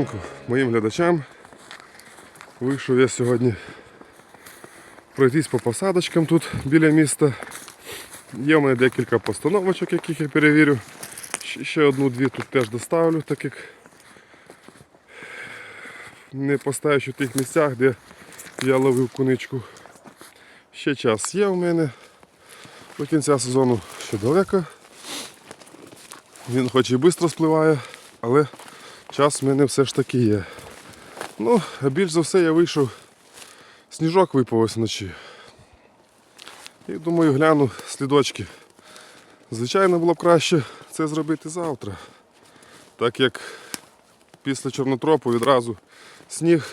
Ранку моїм глядачам. Вийшов я сьогодні пройтись по посадочкам тут біля міста. Є в мене декілька постановочок, яких я перевірю. Ще- одну-дві тут теж доставлю, так як не поставиш у тих місцях, де я ловив куничку. Ще час є у мене. До кінця сезону ще далеко. Він хоч і швидко спливає, але час в мене все ж таки є. Ну, більш за все я вийшов, сніжок випав ось вночі. І думаю, гляну слідочки. Звичайно, було б краще це зробити завтра. Так як після чорнотропу відразу сніг,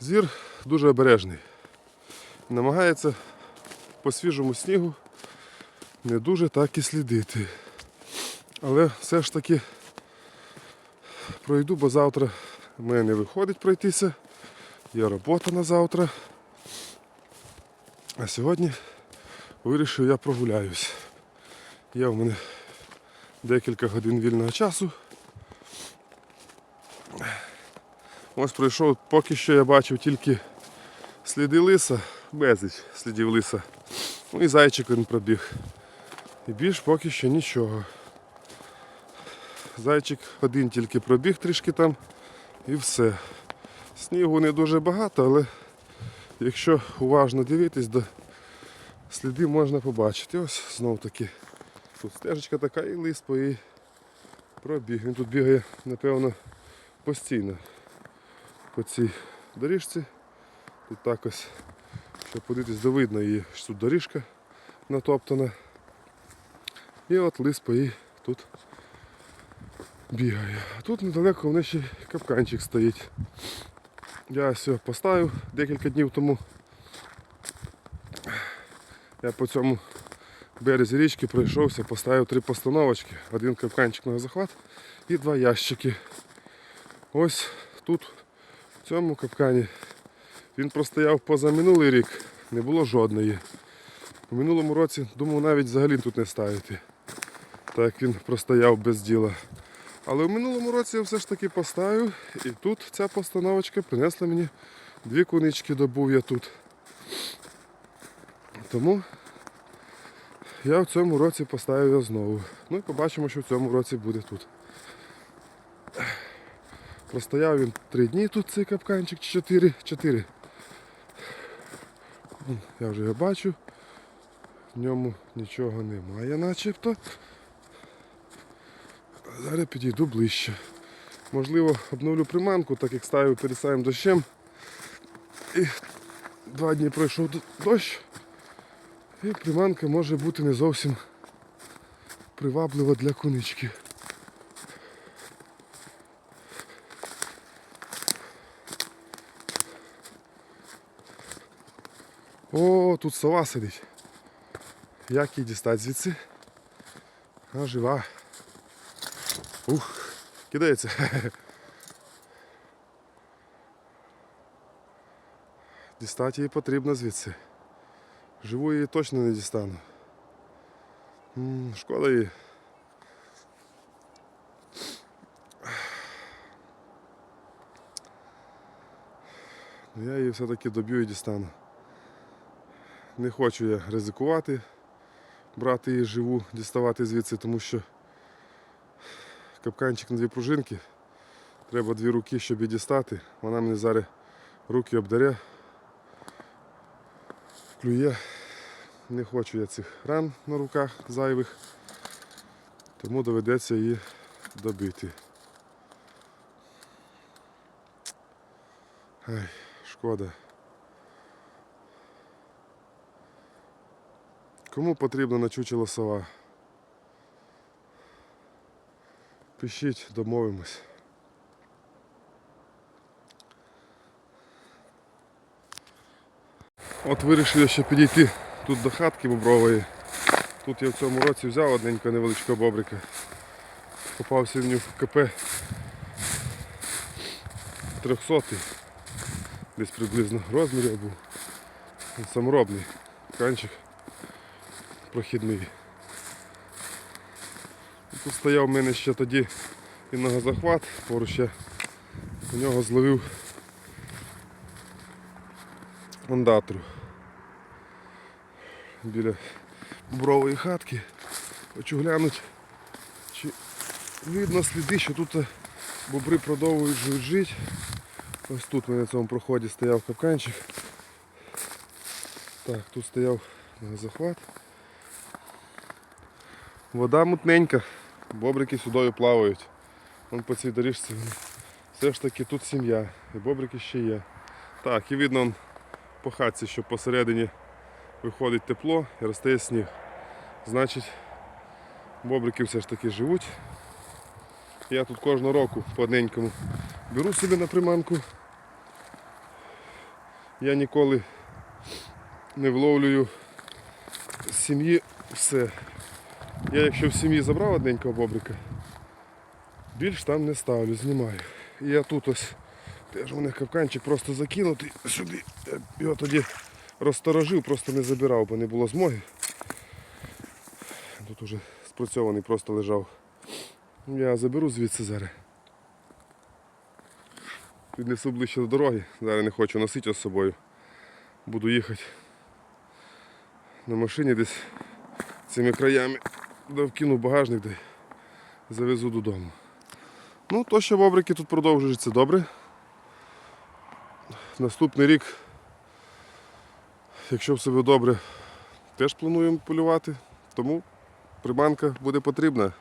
зір дуже обережний. Намагається по свіжому снігу не дуже так і слідити. Але все ж таки пройду, бо завтра в мене не виходить пройтися. Є робота на завтра. А сьогодні вирішив я прогуляюсь. Є в мене декілька годин вільного часу. Ось пройшов, поки що я бачив тільки сліди лиса, безліч слідів лиса. Ну і зайчик він пробіг. І більш поки що нічого. Зайчик один тільки пробіг трішки там і все. Снігу не дуже багато, але якщо уважно дивитись, то сліди можна побачити. Ось знов таки. Тут стежечка така і лис по їй пробіг. Він тут бігає, напевно, постійно по цій доріжці. Тут так ось, щоб подивитись, то видно її, що тут доріжка натоптана. І от лис по їй тут бігає. А тут недалеко в неї ще капканчик стоїть. Я все поставив декілька днів тому. Я по цьому березі річки пройшовся, поставив три постановочки, один капканчик на захват і два ящики. Ось тут, в цьому капкані, він простояв поза минулий рік, не було жодної. У минулому році думав навіть взагалі тут не ставити. Так він простояв без діла. Але в минулому році я все ж таки поставив і тут ця постановочка принесла мені дві кунички, добув я тут. Тому я в цьому році поставив його знову. Ну і побачимо, що в цьому році буде тут. Простояв він три дні тут цей капканчик, чи чотири. Чотири. Вон, Я вже його бачу. В ньому нічого немає начебто. Зараз підійду ближче. Можливо, обновлю приманку, так як ставив перед самим дощем. І два дні пройшов дощ. І приманка може бути не зовсім приваблива для кунички. О, тут сова сидить. Як її дістати звідси? А жива. Ух, кидається. Дістати її потрібно звідси. Живу її точно не дістану. М, Шкода її. Ну, Я її все-таки доб'ю і дістану. Не хочу я ризикувати, брати її живу, діставати звідси, тому що капканчик на дві пружинки. Треба дві руки, щоб її дістати. Вона мені зараз руки обдаре, клює. Не хочу я цих ран на руках зайвих, тому доведеться її добити. Ай, шкода. Кому потрібна начучила сова? Пишіть, домовимось. От вирішив я ще підійти тут до хатки бобрової. Тут я в цьому році взяв одненького невеличкого бобрика. Попався в нього в КП 300 десь приблизно розмірів був. Він саморобний канчик прохідний. Тут стояв в мене ще тоді і ногозахват, поруч я у нього зловив андатру біля брової хатки. Хочу глянути, чи видно сліди, що тут бобри продовжують жити. Ось тут на цьому проході стояв капканчик. Так, тут стояв захват. Вода мутненька, бобрики сюдою плавають. Вон по цій доріжці. Все ж таки тут сім'я. І бобрики ще є. Так, і видно по хатці, що посередині виходить тепло і росте сніг. Значить, бобрики все ж таки живуть. Я тут кожного року по одненькому беру собі на приманку. Я ніколи не вловлюю з сім'ї все. Я якщо в сім'ї забрав одненького бобрика, більш там не ставлю, знімаю. І я тут ось теж у мене капканчик просто закинутий сюди. Я його тоді розсторожив, просто не забирав, бо не було змоги. Тут уже спрацьований просто лежав. Я заберу звідси зараз. Піднесу ближче до дороги, зараз не хочу носити з собою. Буду їхати на машині десь цими краями, вкину в багажник, де завезу додому. Ну, то що бобрики тут продовжують, це добре. Наступний рік, якщо все буде добре, теж плануємо полювати, тому приманка буде потрібна.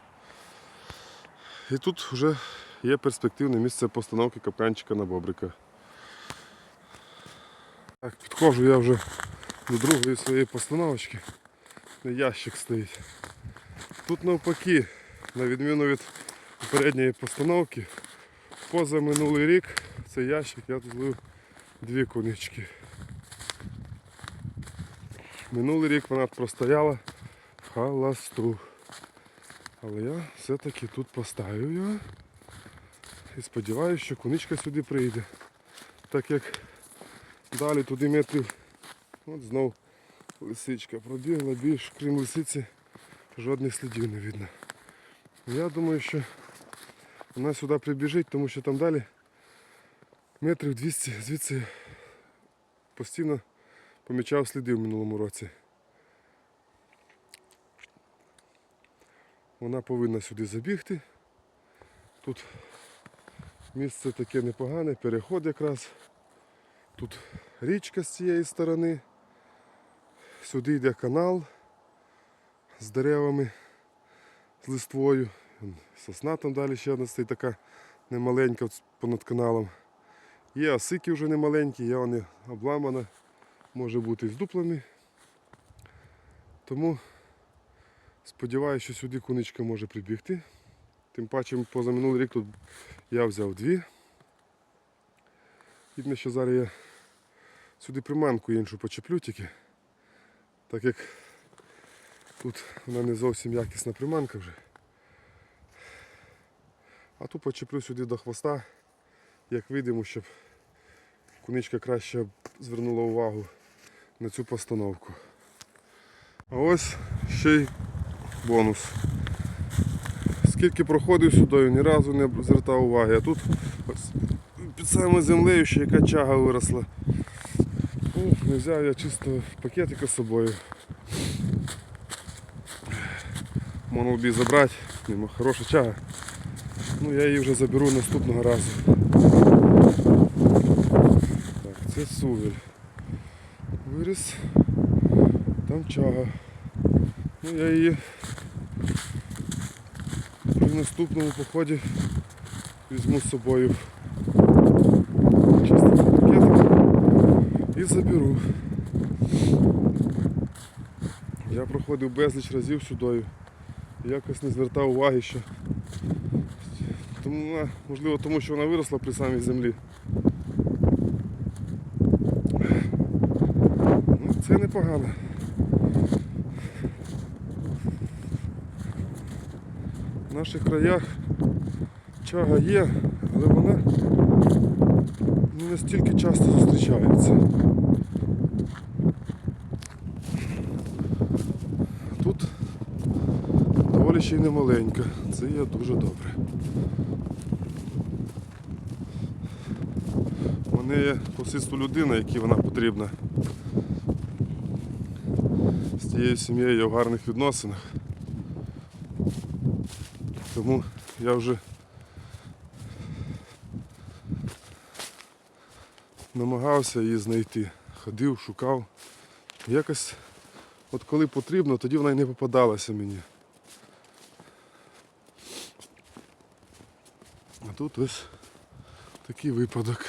І тут вже є перспективне місце постановки капканчика на бобрика. Так, підходжу я вже до другої своєї постановочки, ящик стоїть. Тут навпаки, на відміну від попередньої постановки, поза минулий рік цей ящик я тут злив дві конички. Минулий рік вона простояла в халасту. Але я все-таки тут поставив його і сподіваюся, що куничка сюди прийде. Так як далі туди метрів, от знов лисичка пробігла, більш крім лисиці жодних слідів не видно. Я думаю, що вона сюди прибіжить, тому що там далі метрів 200 звідси постійно помічав сліди в минулому році. Вона повинна сюди забігти. Тут місце таке непогане, переход якраз. Тут річка з цієї сторони. Сюди йде канал з деревами, з листвою. Сосна там далі ще одна стоїть така немаленька понад каналом. Є осики вже немаленькі, є вони обламана, може бути з дуплами. Тому Сподіваюся, що сюди куничка може прибігти. Тим паче поза минулий рік тут я взяв дві. Видно, що зараз я сюди приманку іншу почеплю тільки, так як тут вона не зовсім якісна приманка вже. А тут почеплю сюди до хвоста, як видимо, щоб куничка краще звернула увагу на цю постановку. А ось ще й бонус. Скільки проходив сюди, ні разу не звертав уваги. А тут під самою землею ще яка чага виросла. Ну, не взяв я чисто пакетика з собою. Монолбі забрати, нема хороша чага. Ну я її вже заберу наступного разу. Так, це сувель. Виріс. Там чага. Ну я її при наступному поході візьму з собою чистий пакетик і заберу. Я проходив безліч разів сюди. Якось не звертав уваги, що тому, можливо, тому що вона виросла при самій землі. Ну, це непогано. В наших краях чага є, але вона не настільки часто зустрічається. ще й не маленька. Це є дуже добре. Вони є посисту людина, якій вона потрібна. З тією сім'єю я в гарних відносинах. Тому я вже намагався її знайти. Ходив, шукав. Якось от коли потрібно, тоді вона й не попадалася мені. Тут ось такий випадок.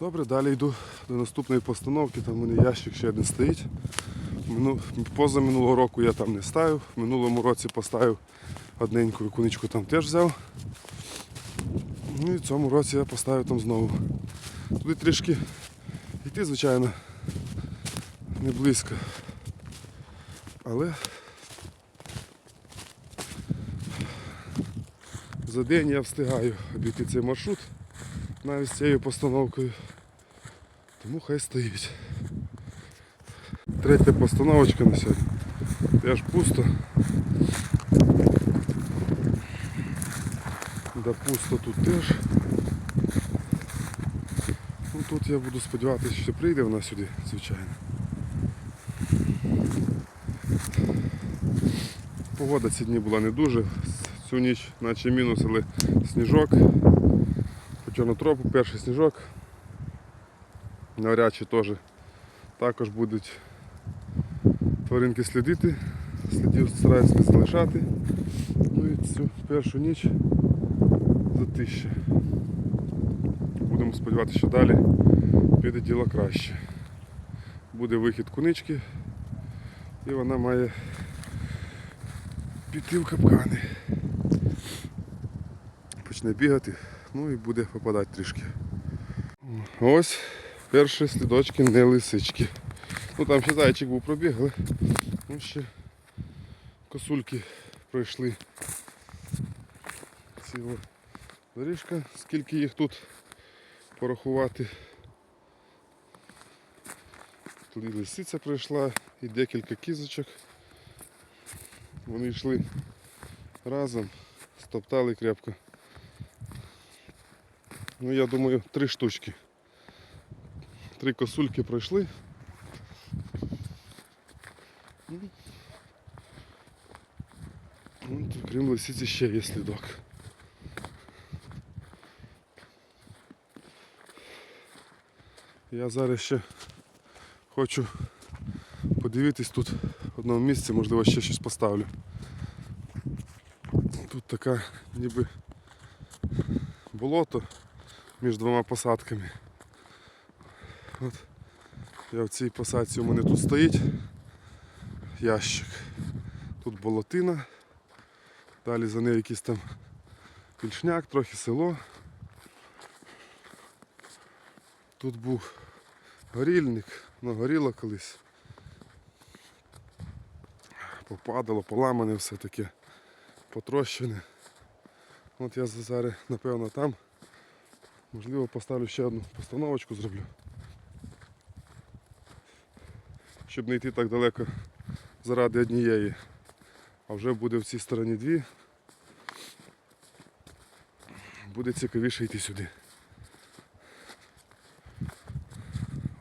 Добре, далі йду до наступної постановки, там у мене ящик ще один стоїть. Мину... Поза минулого року я там не ставив, в минулому році поставив одненьку куничку там теж взяв. Ну і в цьому році я поставив там знову. Туди трішки йти, звичайно, не близько. Але за день я встигаю обійти цей маршрут навіть з цією постановкою. Тому хай стоїть. Третя постановочка на сьогодні. Теж пусто. Да пусто тут теж. Ну, тут я буду сподіватися, що прийде вона сюди, звичайно. Погода ці дні була не дуже. Цю ніч наче мінус, але сніжок. По чорнотропу перший сніжок. Навряд чи теж також будуть тваринки слідити. Слідів стараюся не залишати. Ну і цю першу ніч затище. Будемо сподіватися, що далі піде діло краще. Буде вихід кунички і вона має піти в капкани. Почне бігати, ну і буде попадати трішки. Ось перші слідочки не лисички. Ну там ще зайчик був пробіг, але ну, ще косульки пройшли. Ціла доріжка, скільки їх тут порахувати. Тут і лисиця пройшла, і декілька кізочок. Вони йшли разом, стоптали крепко. Ну я думаю, три штучки. Три косульки пройшли. Ну, тут, крім лисиці ще є слідок. Я зараз ще хочу подивитись тут в одному місці, можливо ще щось поставлю. Тут така ніби болото між двома посадками. От я в цій посадці у мене тут стоїть ящик. Тут болотина, далі за нею якийсь там пільшняк, трохи село. Тут був горільник, ну горіло колись. Попадало, поламане все таке, потрощене. От я зараз, напевно, там. Можливо, поставлю ще одну постановочку зроблю. Щоб не йти так далеко заради однієї. А вже буде в цій стороні дві. Буде цікавіше йти сюди.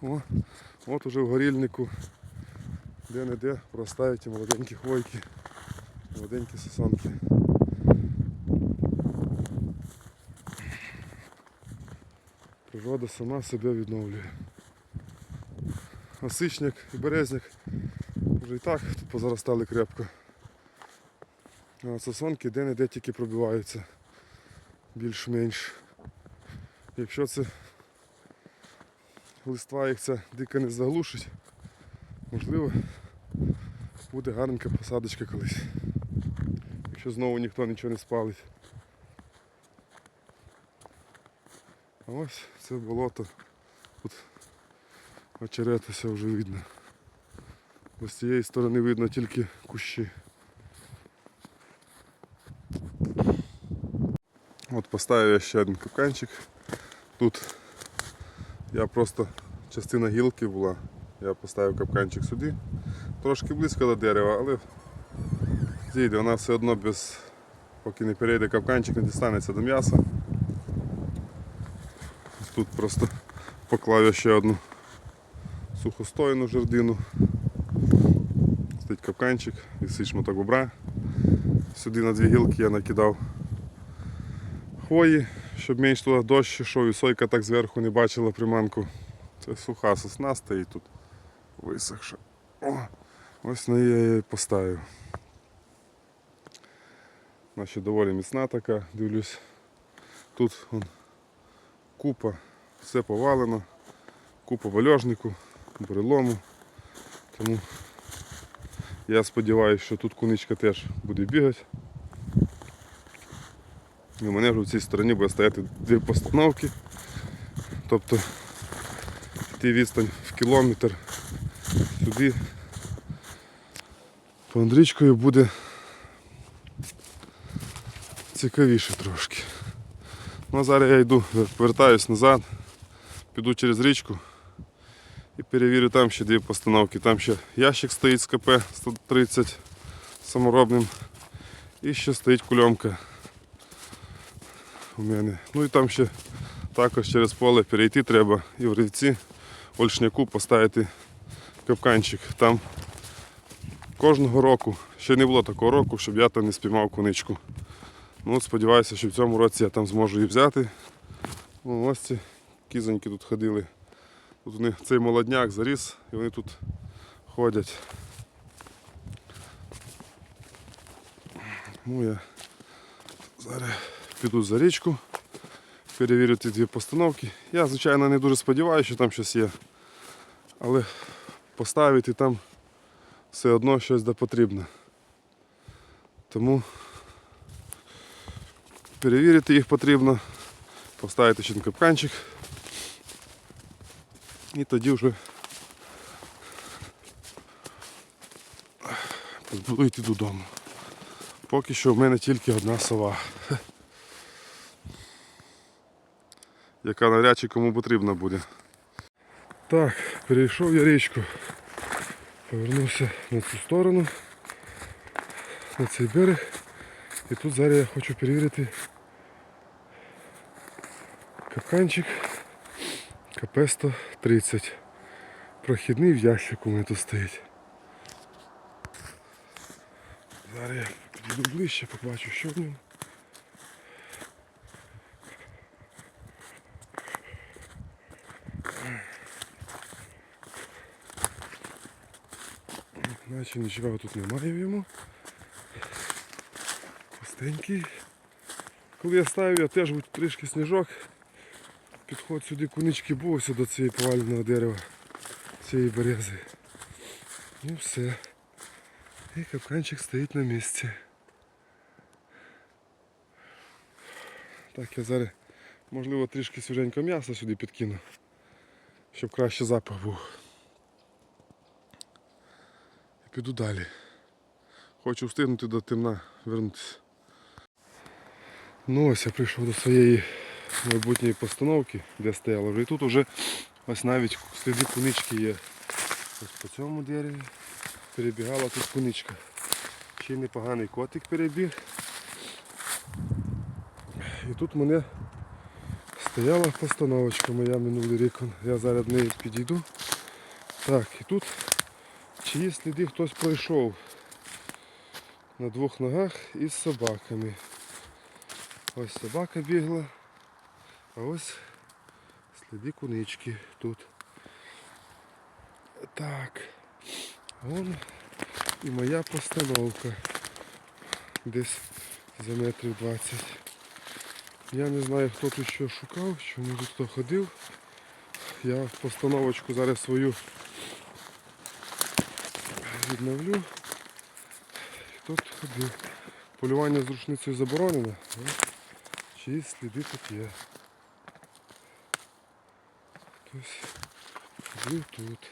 О, от уже в горільнику де-не-де простають молоденькі хвойки, молоденькі сосонки. Природа сама себе відновлює. Осичник і березник вже і так тут позаростали крепко. А сосонки де-не-де тільки пробиваються більш-менш. Якщо це листва їх ця дико не заглушить, можливо буде гарненька посадочка колись. Якщо знову ніхто нічого не спалить. Ось це болото. Тут очеретися вже видно. Бо з цієї сторони видно тільки кущі. От поставив я ще один капканчик. Тут я просто частина гілки була. Я поставив капканчик сюди. Трошки близько до дерева, але зійде, вона все одно без, поки не перейде капканчик, не дістанеться до м'яса. Тут просто поклав я ще одну сухостойну жердину. Стоїть капканчик, висить шматок бобра. Сюди на дві гілки я накидав хвої, щоб менш туди дощ йшов і сойка так зверху не бачила приманку. Це суха сосна стоїть тут висохша. О, ось на неї я її поставив. Вона доволі міцна така, дивлюсь. Тут вон, купа, все повалено, купа вальожнику, бурелому. Тому я сподіваюся, що тут куничка теж буде бігати. І у мене вже в цій стороні буде стояти дві постановки. Тобто йти відстань в кілометр сюди. По Андрічкою буде цікавіше трошки. Ну зараз я йду, повертаюсь назад, піду через річку і перевірю там ще дві постановки. Там ще ящик стоїть з КП 130 саморобним і ще стоїть кульомка у мене. Ну і там ще також через поле перейти треба і в рівці Ольшняку поставити капканчик. Там кожного року, ще не було такого року, щоб я там не спіймав куничку. Ну, сподіваюся, що в цьому році я там зможу її взяти. Ну, ось ці кізоньки тут ходили. Тут вони цей молодняк заріс і вони тут ходять. Ну, я зараз піду за річку, перевірю ті дві постановки. Я, звичайно, не дуже сподіваюся, що там щось є. Але поставити там все одно щось да потрібно. Тому перевірити їх потрібно, поставити ще на капканчик. І тоді вже буду йти додому. Поки що в мене тільки одна сова. Яка навряд чи кому потрібна буде. Так, перейшов я річку. Повернувся на цю сторону, на цей берег. І тут зараз я хочу перевірити капканчик КП-130. Прохідний в ящику у мене тут стоїть. Зараз я підійду ближче, побачу, що в ньому. Наче нічого тут немає в йому. Пустенький. Коли я ставив, я теж трішки сніжок. Підход сюди кунички був ось до цієї поваленого дерева, цієї берези. Ну все. І капканчик стоїть на місці. Так, я зараз, можливо, трішки свіженького м'яса сюди підкину, щоб краще запах був. І піду далі. Хочу встигнути до темна вернутися. Ну ось я прийшов до своєї майбутньої постановки, де стояла вже. І тут вже ось навіть сліди кунички є. Ось по цьому дереві перебігала тут куничка. Ще непоганий котик перебіг. І тут мене стояла постановочка моя минулий рік. Я зараз неї підійду. Так, і тут чиї сліди хтось пройшов на двох ногах із собаками. Ось собака бігла, а ось сліди кунички тут. Так. Вон і моя постановка. Десь за метрів 20. Я не знаю хто тут що шукав, чому тут хто ходив. Я постановочку зараз свою відновлю. Хто тут ходив? Полювання з рушницею заборонено. Але сліди тут є. Хтось ходив тут.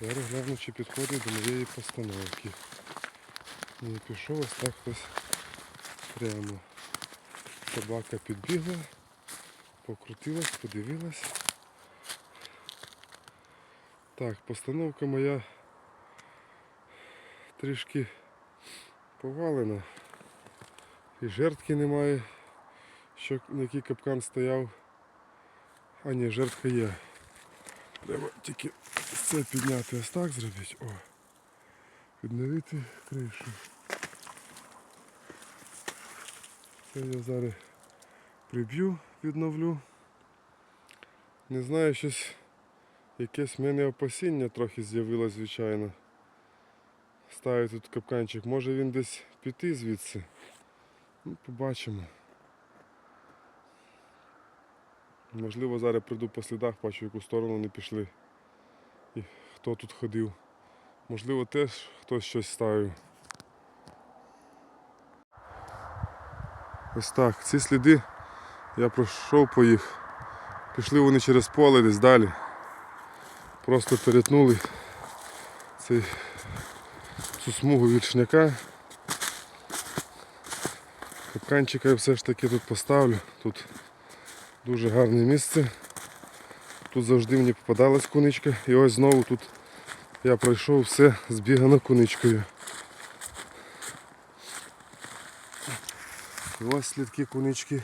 Зараз гляну, чи підходить до моєї постановки. Ні, пішов ось так хтось прямо. Собака підбігла, покрутилась, подивилась. Так, постановка моя трішки повалена. І жертки немає, що на який капкан стояв. А ні, жертва є. Треба тільки це підняти ось так зробити. О. Відновити кришу. Це я зараз приб'ю, відновлю. Не знаю, щось якесь в мене опасіння трохи з'явилось, звичайно. Ставить тут капканчик. Може він десь піти звідси. Ну, побачимо. Можливо, зараз прийду по слідах, бачу, в яку сторону не пішли. І хто тут ходив. Можливо, теж хтось щось ставив. Ось так. Ці сліди я пройшов по їх. Пішли вони через поле десь далі. Просто перетнули цей, цю смугу віршняка. Капканчика я все ж таки тут поставлю. Тут дуже гарне місце. Тут завжди мені попадалась куничка. І ось знову тут я пройшов все збігано куничкою. І ось слідки кунички.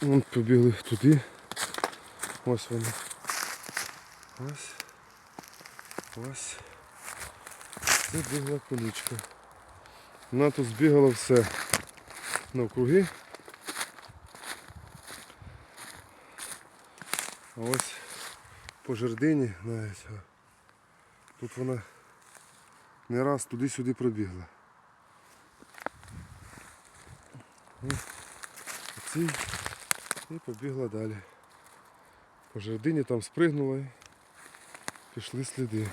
Вон побігли туди. Ось вони. Ось. Ось. Це бігла куничка. Вона тут збігала все навкруги. А ось по жердині навіть. Тут вона не раз туди-сюди пробігла. Оцій і побігла далі. По жердині там спригнула і пішли сліди.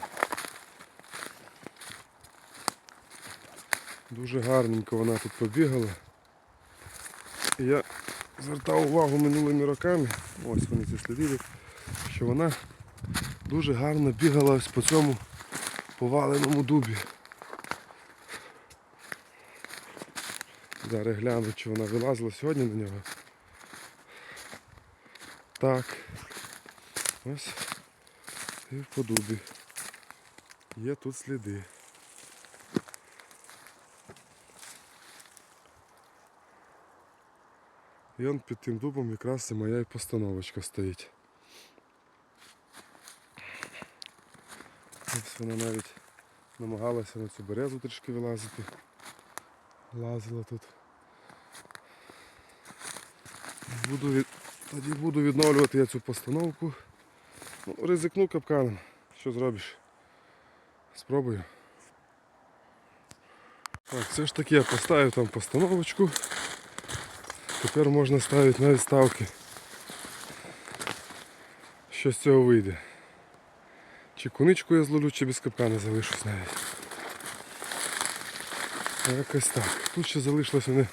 Дуже гарненько вона тут побігала. І я звертав увагу минулими роками, ось вони ці сліди, що вона дуже гарно бігала ось по цьому поваленому дубі. Зараз гляну, чи вона вилазила сьогодні на нього. Так. Ось. І по дубі. Є тут сліди. І он під тим дубом якраз і моя постановочка стоїть. Ось вона навіть намагалася на цю березу трішки вилазити. Лазила тут. Буду від... Тоді буду відновлювати я цю постановку. Ну, ризикну капканом. Що зробиш? Спробую. Так, все ж таки я поставив там постановочку. Тепер можна ставити навіть ставки. Що з цього вийде? Чи куничку я зловлю, чи без капкана залишусь навіть. Якось так. Тут ще залишилась мене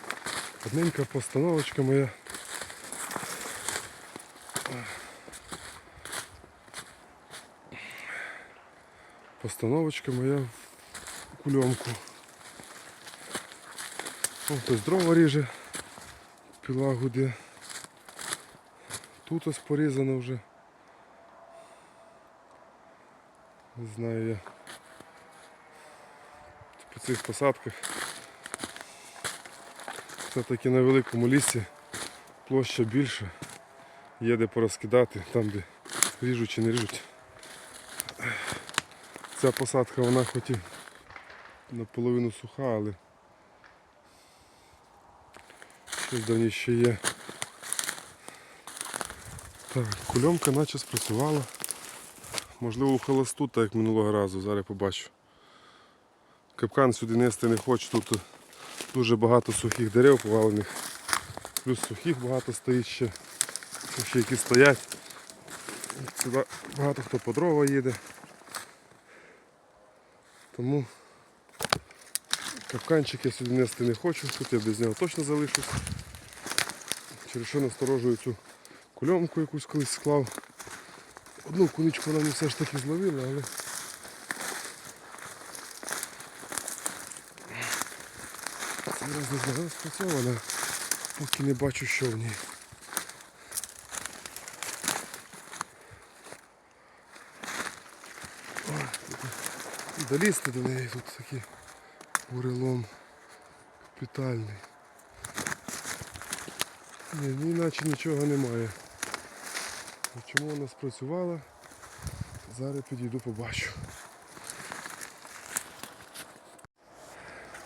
одненька постановочка моя. Постановочка моя в кульомку. О, хтось дрова ріже, піла гуде. Тут ось порізано вже. Не знаю я. По цих посадках. Все-таки на великому лісі площа більша. Є де порозкидати, там де ріжуть чи не ріжуть. Ця посадка вона хоч і наполовину суха, але щось давні ще є. Так, кульомка наче спрацювала. Можливо у холосту, так як минулого разу, зараз побачу. Капкан сюди нести не хочу, тут дуже багато сухих дерев повалених. Плюс сухих багато стоїть ще. Ще які стоять. Сюди багато хто по дрова їде. Тому капканчик я сюди нести не хочу, тут я без нього точно залишусь. Через що насторожую цю кульомку якусь колись склав. Одну куничку вона мені все ж таки зловила, але цей раз не знаю, спрацьована, поки не бачу, що в ній. Долізти до неї тут такий бурелом капітальний. Ні, ні, наче нічого немає. Чому вона спрацювала? Зараз підійду побачу.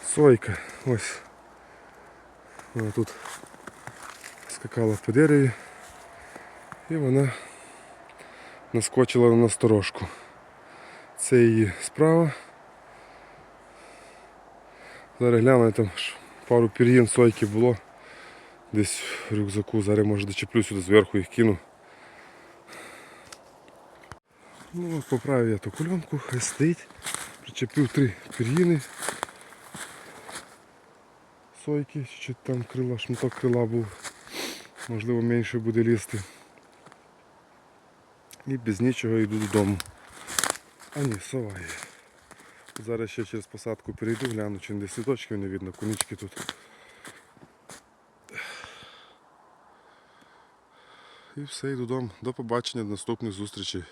Сойка, ось. Вона тут скакала по дереві і вона наскочила на сторожку. Це її справа. Зараз гляну, там пару пір'їн сойки було. Десь в рюкзаку, зараз може дочеплю сюди зверху їх кину. Ну, поправив я ту кульонку, хай стоїть. Причепив три пір'їни. Сойки, чи там крила, шматок крила був. Можливо менше буде лізти. І без нічого йду додому. А ні, сова є. Зараз ще через посадку перейду, гляну, чи десь слідочків не видно, кунички тут. І все, йду додому. До побачення, до наступних зустрічей.